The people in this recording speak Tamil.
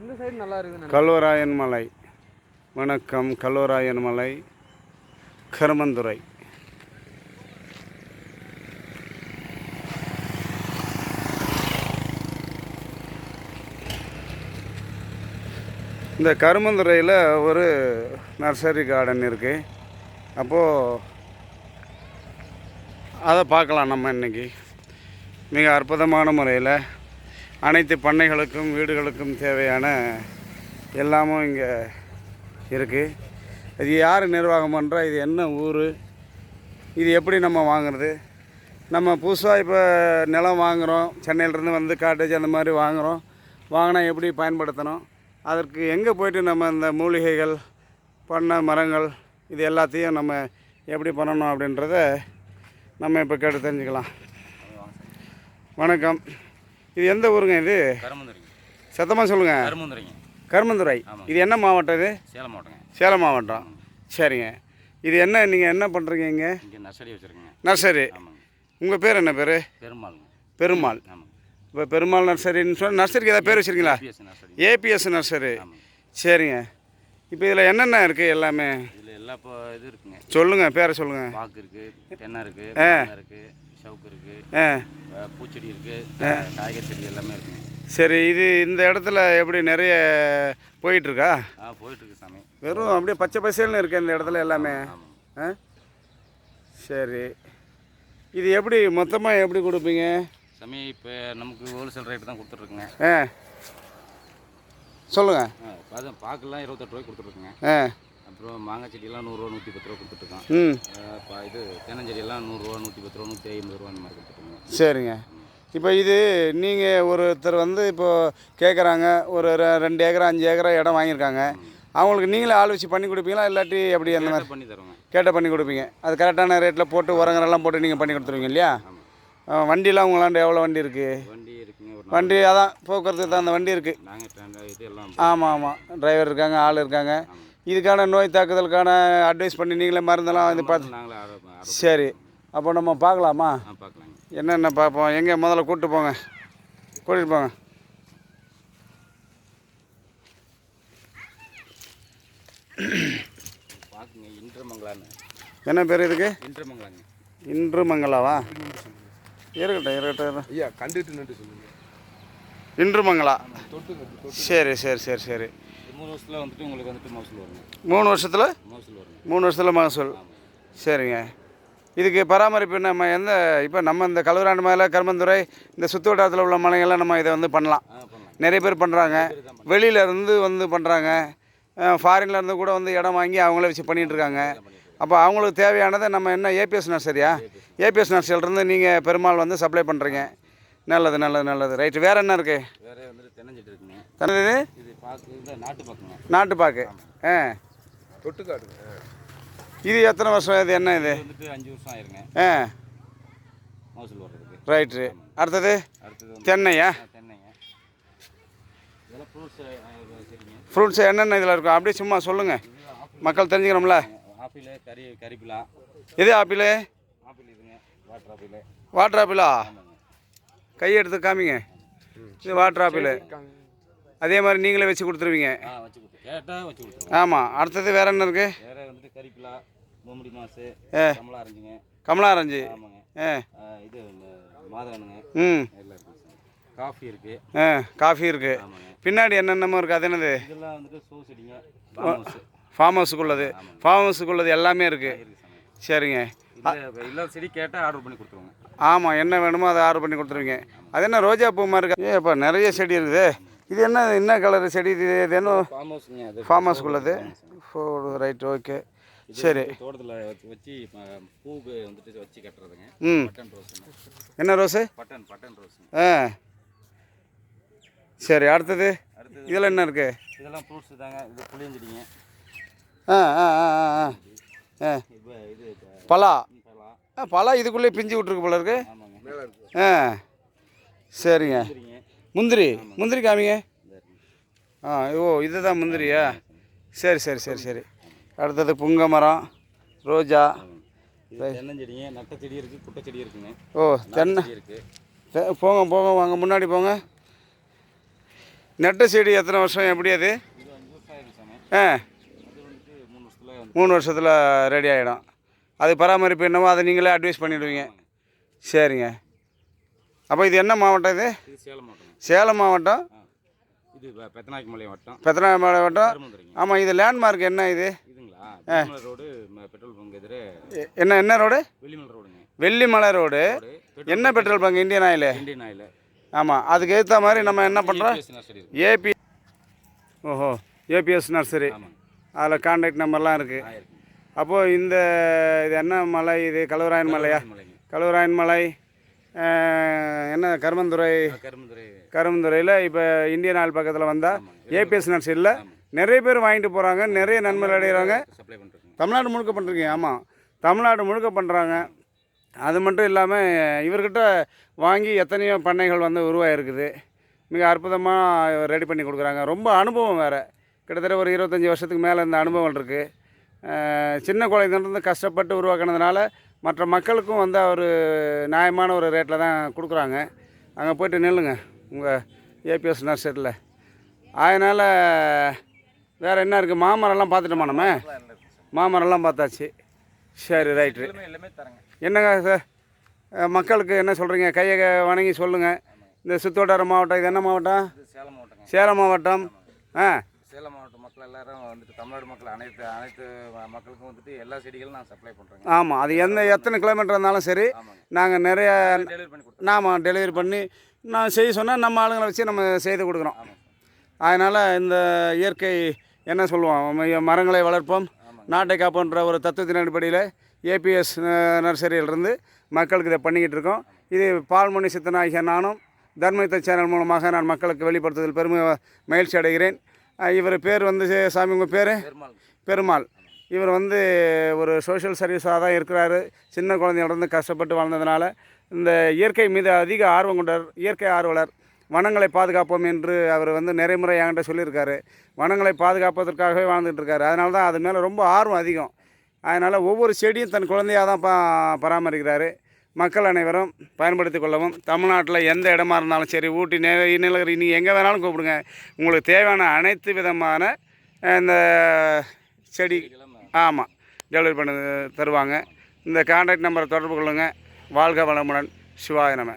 இந்த சைடு நல்லா இருக்குது கல்வராயன் மலை. வணக்கம் கல்வராயன் மலை கருமந்துறை. இந்த கருமந்துறையில் ஒரு நர்சரி கார்டன் இருக்குது அப்போது அதை பார்க்கலாம் நம்ம இன்றைக்கி மிக அற்புதமான முறையில் அனைத்து பண்ணைகளுக்கும் வீடுகளுக்கும் தேவையான எல்லாமும் இங்கே இருக்குது இது யார் நிர்வாகம் பண்ணுறா இது என்ன ஊர்? இது எப்படி நம்ம வாங்குறது? நம்ம புதுசாக இப்போ நிலம் வாங்குகிறோம் சென்னையிலேருந்து வந்து காட்டேஜ் அந்த மாதிரி வாங்குகிறோம் வாங்கினா எப்படி பயன்படுத்தணும்? அதற்கு எங்கே போயிட்டு நம்ம இந்த மூலிகைகள் பண்ண மரங்கள் இது எல்லாத்தையும் நம்ம எப்படி பண்ணணும் அப்படின்றத நம்ம இப்போ கேட்டு தெரிஞ்சுக்கலாம். வணக்கம். இது எந்த ஊருங்க இது? சத்தமாக சொல்லுங்கள் கருமந்துறை இது என்ன மாவட்டம் இது? சேலம் மாவட்டங்க. சேலம் மாவட்டம். சரிங்க. இது என்ன நீங்கள் என்ன பண்ணுறீங்க இங்கே? நர்சரி வச்சுருக்கேங்க. நர்சரி. உங்கள் பேர் என்ன பேர்? பெருமாள். ஆமாங்க இப்போ பெருமாள் நர்சரின்னு சொல்லி நர்சரிக்கு ஏதாவது பேர் வச்சுருக்கீங்களா? ABS nursery. சரிங்க. இப்போ இதில் என்னென்ன இருக்குது எல்லாமே? இதில் எல்லா இப்போ இது இருக்குங்க. சொல்லுங்கள் பேரை சொல்லுங்கள் பாக்கு இருக்குது தென்னை இருக்குது இருக்குது சவுக்கு இருக்குது பூச்செடி இருக்குது காய்கறி செடி எல்லாமே இருக்குங்க சரி இது இந்த இடத்துல எப்படி நிறைய போயிட்டுருக்கா? ஆ போயிட்டுருக்கு சாமி. வெறும் அப்படியே பச்சை பசேல்னு இருக்கு இந்த இடத்துல எல்லாமே. ஆ? சரி. இது எப்படி மொத்தமாக எப்படி கொடுப்பீங்க? சாமி இப்போ நமக்கு ஹோல்சேல் ரேட்டு தான் கொடுத்துட்ருக்குங்க. ஆ. சொல்லுங்கள் பாக்கெல்லாம் இருபத்தெட்டு ரூபாய்க்கு கொடுத்துட்ருக்குங்க. ஆ. அப்புறம் மாங்காய் செடியெல்லாம் நூறுரூவா நூற்றி பத்து ரூபா கொடுத்துட்ருக்கோம் ம். இப்போ இது தென்னஞ்செடியெல்லாம் நூறுரூவா நூற்றி பத்து ரூபா நூற்றி ஐம்பது ரூபா அந்த மாதிரி கொடுத்துட்ருக்குங்க. சரிங்க. இப்போ இது நீங்கள் ஒருத்தர் வந்து இப்போ கேட்குறாங்க ஒரு ரெண்டு ஏக்கரா அஞ்சு ஏக்கரா இடம் வாங்கியிருக்காங்க. அவங்களுக்கு நீங்களே ஆள் வச்சு பண்ணி கொடுப்பீங்களா இல்லாட்டி எப்படி அந்த மாதிரி? பண்ணி தருவோங்க கேட்ட பண்ணி கொடுப்பீங்க. அது கரெக்டான ரேட்டில் போட்டு உரங்கரெல்லாம் போட்டு நீங்கள் பண்ணி கொடுத்துருவீங்க இல்லையா? ஆ, வண்டிலாம் உங்களாண்ட எவ்வளோ வண்டி இருக்குது வண்டி இருக்குங்க வண்டி அதான் போக்குவரத்துக்கு தான் அந்த வண்டி இருக்குது ஆமாம் ஆமாம் டிரைவர் இருக்காங்க ஆள் இருக்காங்க. இதுக்கான நோய் தாக்குதலுக்கான அட்வைஸ் பண்ணி நீங்களே மருந்தெல்லாம் வந்து பார்த்து சரி. அப்போ நம்ம பார்க்கலாமா? என்னென்ன பார்ப்போம்? எங்கே? முதல்ல கூப்பிட்டு போங்க. கூட்டிகிட்டு போங்க. என்ன பேர் இதுக்கு? இன்று மங்களாவா இருக்கட்டும் இருக்கட்டும் ஐயா கண்டுட்டு சொல்லுங்க. இன்று மங்களா சரி சரி சரி சரி. மூணு வருஷத்தில் வந்துட்டு உங்களுக்கு வந்துட்டு மகசூல் வருங்க. மூணு வருஷத்தில்? மகசூல் வருங்க. மூணு வருஷத்தில் மகசூல். சரிங்க. இதுக்கு பராமரிப்பு நம்ம எந்த இப்போ நம்ம இந்த கழுவராண்டு மலை கருமந்துறை இந்த சுற்று வட்டாரத்தில் உள்ள மலைகள்லாம் நம்ம இதை வந்து பண்ணலாம். நிறைய பேர் பண்ணுறாங்க வெளியில இருந்து வந்து பண்ணுறாங்க ஃபாரின்ல இருந்து கூட வந்து இடம் வாங்கி அவங்களே வச்சு பண்ணிட்டு இருக்காங்க. அப்போ அவங்களுக்கு தேவையானதை நம்ம என்ன ஏபிஎஸ் நர்சரியா ஏபிஎஸ் நர்சரியிலேருந்து நீங்கள் பெருமாள் வந்து சப்ளை பண்ணுறீங்க நல்லது நல்லது நல்லது. ரைட்டு வேறு என்ன இருக்குது வேற வந்துட்டு தென்னஞ்செடி இருக்குங்க. நாட்டு நாட்டுப்பாக்கு ஆ. தொட்டு காட்டுங்க இது எத்தனை வருஷம் இது என்ன இது? அஞ்சு வருஷம் ஆயிருங்க. ஆ. மகசூல் வர்றதுக்கு. ரைட்டு. அடுத்தது? தென்னையா? தென்னைங்க. இதெல்லாம் ஃப்ரூட்ஸ் என்னென்ன இதில் இருக்கும்? அப்படியே சும்மா சொல்லுங்கள் மக்கள் தெரிஞ்சுக்கணும்ல. ஆப்பிள் கறி கறிப்பிலா. இது ஆப்பிள்? ஆப்பிள் இதுங்க. Water apple. வாட்டர் ஆப்பிளா? கை எடுத்து காமிங்க. இது வாட்டர் ஆப்பிள். அதே மாதிரி நீங்களே வச்சு கொடுத்துருவீங்க. ஆமாம் அடுத்தது வேற என்ன ஏ. கமலா ஆரஞ்சு இது ம். காஃபி இருக்கு. ஆ காஃபி ஆமாங்க. பின்னாடி என்னென்னமோ இருக்குது அது என்னது? ஃபார்ம் ஹவுஸுக்குள்ளது ஃபார்ம் ஹவுஸுக்குள்ளது எல்லாமே இருக்குது இருக்கு சரிங்க. இல்லாத செடி கேட்டால் ஆர்டர் பண்ணி கொடுத்துருவோங்க. ஆமாம் என்ன வேணுமோ அதை ஆர்டர் பண்ணி கொடுத்துருவீங்க. அது என்ன ரோஜா பூ மாதிரி இருக்கா? இப்போ நிறைய செடி இருக்குது. இது என்ன என்ன கலர் செடி? இது இது என்ன? ஃபார்ம் ஹவுஸ்க்குள்ளது ஓ ரைட் ஓகே சரி. தோட்டத்தில் வச்சு பூக்கு வந்துட்டு வச்சு கட்டுறதுங்க. ம். என்ன ரோஸு? பட்டன் ஆ. சரி அடுத்தது? அடுத்தது இதில் என்ன இருக்குது இதெல்லாம் ஃப்ரூட்ஸ் தாங்க. இது புளியஞ்செடிங்க. ஆ ஆ ஆ ஆ ஆ. இது பலா. பலா. ஆ பலா இதுக்குள்ளே பிஞ்சு விட்ருக்கு போல இருக்கு. ஆ. சரிங்க. முந்திரி. முந்திரி காமிங்க. ஆ ஓ இதுதான் முந்திரியா? சரி சரி சரி சரி. அடுத்தது புங்க மரம் ரோஜா. தென்னஞ்செடிங்க நட்ட செடி இருக்குது குட்டை செடி இருக்குங்க. ஓ தென்னை. செடி இருக்குது போங்க போங்க வாங்க முன்னாடி போங்க. நெட்ட செடி எத்தனை வருஷம் எப்படி அது? ஆ. மூணு வருஷத்தில் வந்து மூணு வருஷத்தில் ரெடி ஆகிடும் அது பராமரிப்பு என்னவோ அதை நீங்களே அட்வைஸ் பண்ணிடுவீங்க. சரிங்க. அப்போ இது என்ன மாவட்டம் இது? சேலம் மாவட்டம் சேலம் மாவட்டம்? இது வட்டம். ஆமாம் இது லேண்ட்மார்க் என்ன இது? இதுங்களா? வெள்ளிமலை ரோடு ம- பெட்ரோல் பங்க் எதிரே. எ- என்ன என்ன ரோடு? வெள்ளிமலை ரோடுங்க. வெள்ளிமலை ரோடு. என்ன petrol bunk? Indian Oil? Indian Oil. ஆமாம் அதுக்கு ஏற்ற மாதிரி நம்ம என்ன பண்ணுறோம் ஏபி ஓஹோ ஏபிஎஸ் நர்சரி. அதில் கான்டாக்ட் நம்பர்லாம் இருக்குது அப்போது இந்த இது என்ன மலை இது? கழுவராயன் மலையா? கழுவராயன் மலை. என்ன கருமந்துறை? கருமந்துறையில் இப்போ இந்தியன் ஆயில் பக்கத்தில் வந்தால் ஏபிஎஸ் நர்சரியில் நிறைய பேர் வாங்கிட்டு போகிறாங்க நிறைய நன்மைகள் அடைகிறாங்க தமிழ்நாடு முழுக்க பண்ணுறீங்க ஆமாம் தமிழ்நாடு முழுக்க பண்ணுறாங்க அது மட்டும் இல்லாமல் இவர்கிட்ட வாங்கி எத்தனையோ பண்ணைகள் வந்து உருவாகிருக்குது மிக அற்புதமாக ரெடி பண்ணி கொடுக்குறாங்க. ரொம்ப அனுபவம் வேறு. கிட்டத்தட்ட ஒரு இருபத்தஞ்சி வருஷத்துக்கு மேலே இந்த அனுபவம் இருக்குது சின்ன குழந்தைலேருந்து கஷ்டப்பட்டு உருவாக்குனதுனால மற்ற மக்களுக்கும் வந்து அவர் நியாயமான ஒரு ரேட்டில் தான் கொடுக்குறாங்க. அங்கே போயிட்டு நில்லுங்க. உங்கள் ஏபிஎஸ் நர்சரியில் அதனால் வேறு என்ன இருக்குது மாமரம்லாம் பார்த்துட்டோமா நம்ம? மாமரம்லாம் பார்த்தாச்சு. சரி ரைட்டு என்னங்க சார் மக்களுக்கு என்ன சொல்கிறீங்க கையை வணங்கி சொல்லுங்கள் இந்த சுத்தோட்டார மாவட்டம் இது என்ன மாவட்டம்? சேலம் மாவட்டம். ஆ சேலம் மாவட்ட மக்கள் எல்லாரும் வந்துட்டு தமிழ்நாடு மக்கள் அனைத்து அனைத்து மக்களுக்கும் வந்துட்டு எல்லா செடிகளும் நான் சப்ளை பண்ணுறேங்க ஆமாம் அது எந்த எத்தனை கிலோமீட்டர் இருந்தாலும் சரி நாங்கள் நிறைய டெலிவரி பண்ணி கொடுத்துருங்க நாம டெலிவரி பண்ணி நான் செய்ய சொன்னால் நம்ம ஆளுங்களை வச்சு நம்ம செய்து கொடுக்குறோம். அதனால் இந்த இயற்கை என்ன சொல்லுவோம் மரங்களை வளர்ப்போம். நாட்டை காப்போன்ற ஒரு தத்துவத்தின் அடிப்படையில் ஏபிஎஸ் நர்சரியிலிருந்து மக்களுக்கு இதை பண்ணிக்கிட்டு இருக்கோம். இது பால்மணி சித்தனாகிய நானும் தர்மயுத்த சேனல் மூலமாக நான் மக்களுக்கு வெளிப்படுத்துவதில் பெருமை மகிழ்ச்சி அடைகிறேன். இவர் பேர் வந்து சாமி உங்கள் பேர்? பெருமாள். பெருமாள். இவர் வந்து ஒரு சோஷியல் சர்வீஸாக தான் இருக்கிறாரு. சின்ன குழந்தையிலிருந்து கஷ்டப்பட்டு வாழ்ந்ததுனால இந்த இயற்கை மீது அதிக ஆர்வம் கொண்டவர் இயற்கை ஆர்வலர் வனங்களை பாதுகாப்போம் என்று அவர் வந்து நிறைய முறை என்கிட்ட சொல்லியிருக்காரு. வனங்களை பாதுகாப்பதற்காகவே வாழ்ந்துட்டு இருக்காரு. அதனால தான் அது மேலே ரொம்ப ஆர்வம் அதிகம். அதனால் ஒவ்வொரு செடியும் தன் குழந்தையாக தான் பா பராமரிக்கிறாரு. மக்கள் அனைவரும் பயன்படுத்தி கொள்ளவும் தமிழ்நாட்டில் எந்த இடமா இருந்தாலும் சரி ஊட்டி நே நீலகிரி நீங்கள் எங்கே வேணாலும் கூப்பிடுங்க. உங்களுக்கு தேவையான அனைத்து விதமான இந்த செடி ஆமாம் டெலிவரி பண்ணி தருவாங்க. இந்த கான்டாக்ட் நம்பரை தொடர்பு கொள்ளுங்கள் வாழ்க வளமுடன். சிவாய நம.